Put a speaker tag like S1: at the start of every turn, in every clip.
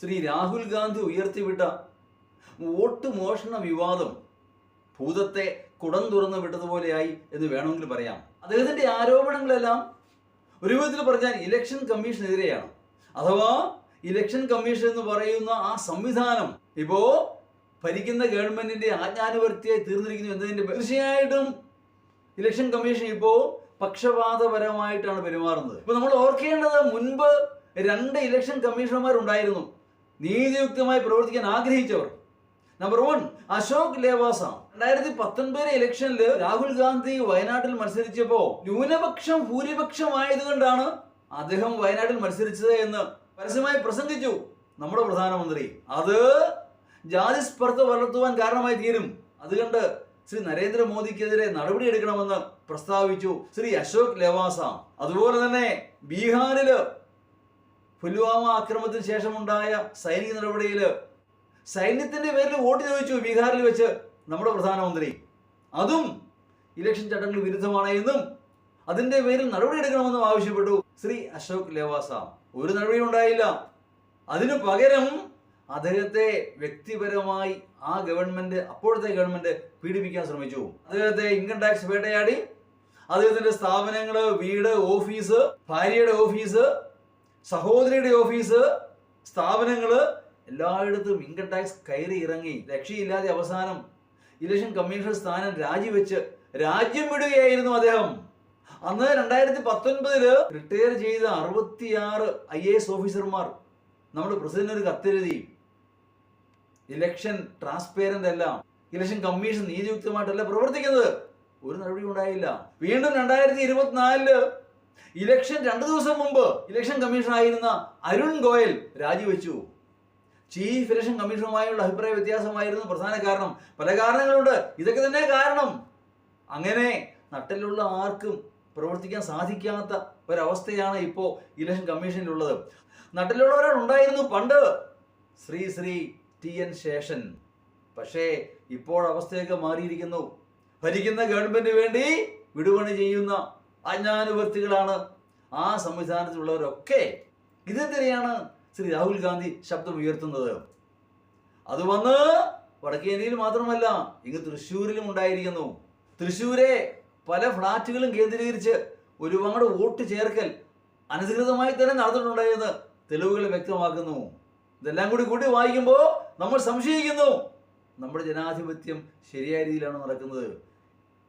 S1: ശ്രീ രാഹുൽ ഗാന്ധി ഉയർത്തിവിട്ട വോട്ട് മോഷണ വിവാദം ഭൂതത്തെ കുടം തുറന്ന് വിട്ടതുപോലെയായി എന്ന് വേണമെങ്കിൽ പറയാം. അദ്ദേഹത്തിന്റെ ആരോപണങ്ങളെല്ലാം ഒരു വിധത്തിൽ പറഞ്ഞാൽ ഇലക്ഷൻ കമ്മീഷനെതിരെയാണ് അഥവാ ഇലക്ഷൻ കമ്മീഷൻ എന്ന് പറയുന്ന ആ സംവിധാനം ഇപ്പോ ഭരിക്കുന്ന ഗവൺമെന്റിന്റെ ആജ്ഞാനുവർത്തിയായി തീർന്നിരിക്കുന്നു എന്നതിന്റെ തീർച്ചയായിട്ടും ഇലക്ഷൻ കമ്മീഷൻ ഇപ്പോ പക്ഷപാതപരമായിട്ടാണ് പെരുമാറുന്നത്. ഇപ്പൊ നമ്മൾ ഓർക്കേണ്ടത് മുൻപ് രണ്ട് ഇലക്ഷൻ കമ്മീഷണർമാർ ഉണ്ടായിരുന്നു നീതിയുക്തമായി പ്രവർത്തിക്കാൻ ആഗ്രഹിച്ചവർ. Number one Ashok Lavasa. രണ്ടായിരത്തി പത്തൊൻപത് ഇലക്ഷനിൽ രാഹുൽ ഗാന്ധി വയനാട്ടിൽ മത്സരിച്ചപ്പോ ന്യൂനപക്ഷം ഭൂരിപക്ഷമായതുകൊണ്ടാണ് അദ്ദേഹം വയനാട്ടിൽ മത്സരിച്ചത് എന്ന് പരസ്യമായി പ്രസംഗിച്ചു നമ്മുടെ പ്രധാനമന്ത്രി. അത് ജാതി സ്പർദ്ധ വളർത്തുവാൻ കാരണമായി തീരും. അതുകൊണ്ട് ശ്രീ നരേന്ദ്രമോദിക്കെതിരെ നടപടിയെടുക്കണമെന്ന് പ്രസ്താവിച്ചു ശ്രീ അശോക് ലവാസ. അതുപോലെ തന്നെ ബീഹാറിൽ പുൽവാമ ആക്രമണത്തിന് ശേഷമുണ്ടായ സൈനിക നടപടിയിൽ സൈന്യത്തിന്റെ പേരിൽ വോട്ട് ചോദിച്ചു ബീഹാറിൽ വെച്ച് നമ്മുടെ പ്രധാനമന്ത്രി. അതും ഇലക്ഷൻ ചട്ടങ്ങൾ വിരുദ്ധമാണ് എന്നും അതിന്റെ പേരിൽ നടപടിയെടുക്കണമെന്നും ആവശ്യപ്പെട്ടു ശ്രീ അശോക് ലേവാസ. ഒരു നടപടിയും ഉണ്ടായില്ല. അതിനു പകരം അദ്ദേഹത്തെ വ്യക്തിപരമായി ആ ഗവൺമെന്റ് അപ്പോഴത്തെ ഗവൺമെന്റ് പീഡിപ്പിക്കാൻ ശ്രമിച്ചു. അദ്ദേഹത്തെ ഇൻകം ടാക്സ് വേട്ടയാടി. അദ്ദേഹത്തിന്റെ സ്ഥാപനങ്ങൾ വീട് ഓഫീസ് ഭാര്യയുടെ ഓഫീസ് സഹോദരിയുടെ ഓഫീസ് സ്ഥാപനങ്ങൾ എല്ലായിടത്തും ഇൻകം ടാക്സ് കയറി ഇറങ്ങി. രക്ഷയില്ലാതെ അവസാനം ഇലക്ഷൻ കമ്മീഷണർ സ്ഥാനം രാജിവെച്ച് രാജ്യം വിടുകയായിരുന്നു അദ്ദേഹം. അന്ന് രണ്ടായിരത്തി പത്തൊൻപതിൽ റിട്ടയർ ചെയ്ത അറുപത്തിയാറ് ഐ എ എസ് ഓഫീസർമാർ നമ്മുടെ പ്രസിഡന്റ് ഒരു കത്തെഴുതി. ഇലക്ഷൻ ട്രാൻസ്പെയറന്റ് അല്ല ഇലക്ഷൻ കമ്മീഷൻ നീതിയുക്തമായിട്ടല്ല പ്രവർത്തിക്കുന്നത്. ഒരു നടപടി ഉണ്ടായില്ല. വീണ്ടും രണ്ടായിരത്തി ഇരുപത്തിനാലിൽ ഇലക്ഷൻ രണ്ടു ദിവസം മുമ്പ് ഇലക്ഷൻ കമ്മീഷൻ ആയിരുന്ന അരുൺ ഗോയൽ രാജിവെച്ചു. ചീഫ് ഇലക്ഷൻ കമ്മീഷണറുമായുള്ള അഭിപ്രായ വ്യത്യാസമായിരുന്നു പ്രധാന കാരണം. പല കാരണങ്ങളുണ്ട്. ഇതൊക്കെ തന്നെ കാരണം. അങ്ങനെ നട്ടിലുള്ള ആർക്കും പ്രവർത്തിക്കാൻ സാധിക്കാത്ത ഒരവസ്ഥയാണ് ഇപ്പോൾ ഇലക്ഷൻ കമ്മീഷനിലുള്ളത്. നട്ടിലുള്ള ഒരാൾ ഉണ്ടായിരുന്നു പണ്ട്. Shri Shri T N Seshan. പക്ഷേ ഇപ്പോൾ അവസ്ഥയൊക്കെ മാറിയിരിക്കുന്നു. ഭരിക്കുന്ന ഗവൺമെന്റിന് വേണ്ടി വിടുപണി ചെയ്യുന്ന അജ്ഞാനുവർത്തികളാണ് ആ സംവിധാനത്തിലുള്ളവരൊക്കെ. ഇതെന്തിനെയാണ് ശ്രീ രാഹുൽ ഗാന്ധി ശബ്ദം ഉയർത്തുന്നത്? അത് വന്ന് വടക്കേന്ത്യയിൽ മാത്രമല്ല ഇങ്ങ് തൃശ്ശൂരിലും ഉണ്ടായിരിക്കുന്നു. തൃശ്ശൂരെ പല ഫ്ളാറ്റുകളും കേന്ദ്രീകരിച്ച് ഒരുപാട് വോട്ട് ചേർക്കൽ അനധികൃതമായി തന്നെ നടന്നിട്ടുണ്ടായെന്ന് തെളിവുകൾ വ്യക്തമാക്കുന്നു. ഇതെല്ലാം കൂടി കൂട്ടി വായിക്കുമ്പോൾ നമ്മൾ സംശയിക്കുന്നു. നമ്മുടെ ജനാധിപത്യം ശരിയായ രീതിയിലാണ് നടക്കുന്നത്.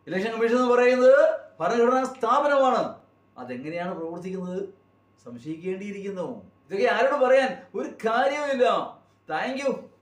S1: ഇലക്ഷൻ കമ്മീഷൻ എന്ന് പറയുന്നത് ഭരണഘടനാ സ്ഥാപനമാണ്. അതെങ്ങനെയാണ് പ്രവർത്തിക്കുന്നത്? സംശയിക്കേണ്ടിയിരിക്കുന്നു. ഇതൊക്കെ ആരോട് പറയാൻ ഒരു കാര്യവുമില്ല. താങ്ക്